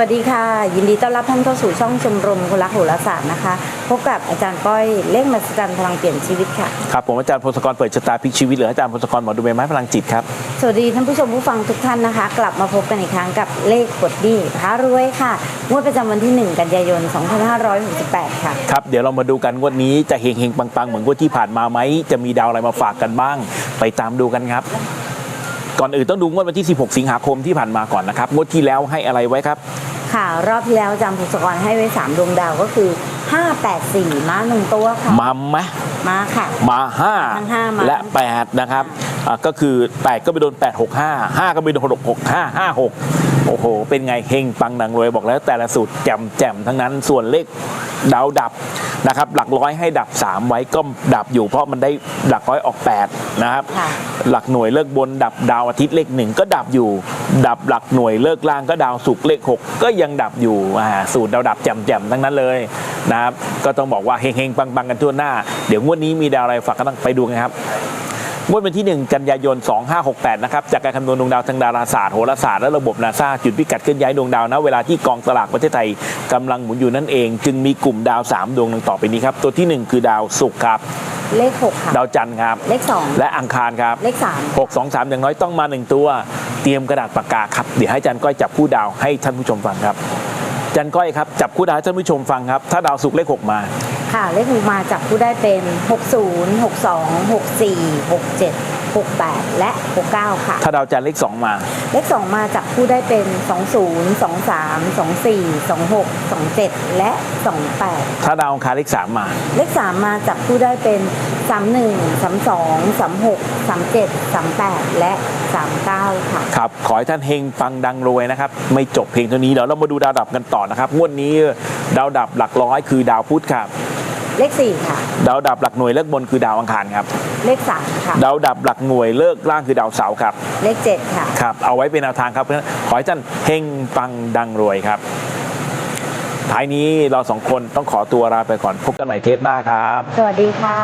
วัสดีค่ะ ยินดีต้อนรับท่านเข้าสู่ช่องชมรมคนรักโหราศาสตร์นะคะ พบกับอาจารย์ก้อยเลขมหัศจรรย์พลังเปลี่ยนชีวิตค่ะครับผมอาจารย์พงศกรเปิดชะตาพลิกชีวิตหรืออาจารย์พงศกรหมอดูใบไม้พลังจิตครับสวัสดีท่านผู้ชมผู้ฟังทุกท่านนะคะ กลับมาพบกันอีกครั้งกับเลขกดดีพารวยค่ะงวดประจำวันที่ 1 กันยายน 2568 ค่ะครับเดี๋ยวเรามาดูกันงวดนี้จะเฮงเฮงๆปังๆ เหมือนงวดที่ผ่านมาไหมจะมีดาวอะไรมาฝากกันบ้าง ไปตามดูกันครับ ก่อนอื่นต้องดูงวดวันที่ 16 สิงหาคมที่ผ่านมาก่อนนะครับงวดที่แล้วให้อะไรไว้ครับค่ะ รอบที่แล้วอาจารย์ภูสกรให้ไว้3ดวงดาวก็คือ 584 ม้าหนึ่งตัวค่ะ มาไหมม้าค่ะ มา ทั้งห้ามา5 และ 8 นะครับอะ ก็คือ 8 ก็ไปโดน 8 6 5 5 ก็ไปโดน6 6 5 5 6 โอ้โห เป็นไงเฮงปังดังรวยบอกแล้วแต่ละสูตรแจ่มแจ่มๆทั้งนั้นส่วนเลขดาวดับนะครับหลักร้อยให้ดับ 3 ไว้ก็ดับอยู่เพราะมันได้หลักร้อยออก 8 นะครับค่ะหลักหน่วยเลิกบนดับดาวอาทิตย์เลขหนึ่งก็ดับอยู่ ดับหลักหน่วยเลิกล่างก็ดาวศุกร์เลข 6 ก็ยังดับอยู่อ่าสูตรดาวดับแจ่มๆทั้งนั้นเลยนะครับก็ต้องบอกว่าเฮงๆปังๆกันทั่วหน้า เดี๋ยวงวดนี้มีดาวอะไรฝากก็ต้องไปดูกันครับ งวดวันที่ 1 กันยายน 2568 นะครับ จากการคำนวณดวงดาวทางดาราศาสตร์โหราศาสตร์และระบบนาซาจุดพิกัดเคลื่อนย้ายดวงดาวนะเวลาที่กองสลากประเทศไทยกำลังหมุนอยู่นั่นเอง จึงมีกลุ่มดาว 3 ดวงดังต่อไปนี้ครับ ตัวทีหนึ่1 คือดาวศุกร์ครับ เลข 6 ค่ะ ดาวจันทร์ครับ เลข 2 และอังคารครับ เลข6 2 3 อย่างน้อยต้องมา 1 ตัว เตรียมกระดาษปากกาครับเดี๋ยวให้อาจันก้อยจับคู่ดาวให้ท่านผู้ชมฟังครับอาจันก้อยครับจับคู่ดาวให้ท่านผู้ชมฟังครับถ้าดาวศุกร์เลข 6 มา3 ค่ะเลข6มาจับผู้ได้เป็น 60 62 64 67 68 และ 69 ค่ะ ถ้าดาวจันทร์เลข2มา เลข 2 มาจับผู้ได้เป็น 20 23 24 26 27 และ 28 ถ้าดาวอังคารเลข3มา เลข 3 มาจับผู้ได้เป็น 31 32 36 37 38 และ 39 ค่ะ ครับ ขอให้ท่านเฮงปังดังรวยนะครับ ไม่จบเพียงเท่านี้เดี๋ยวเรามาดูดาวดับกันต่อนะครับงวดนี้ดาวดับหลักร้อยคือดาวพุธครับ เลข4ค่ะ ดาวดับหลักหน่วยเลิกบนคือดาวอังคารครับ เลข3ค่ะ ดาวดับหลักหน่วยเลิกล่างคือดาวเสาร์ครับเลข7ค่ะ ครับ เอาไว้เป็นแนวทางครับเพราะฉะนั้นขอให้ท่านเฮงปังดังรวยครับ ท้ายนี้เราสองคนต้องขอตัวลาไปก่อนพบกันใหม่เทปหน้าครับ สวัสดีค่ะ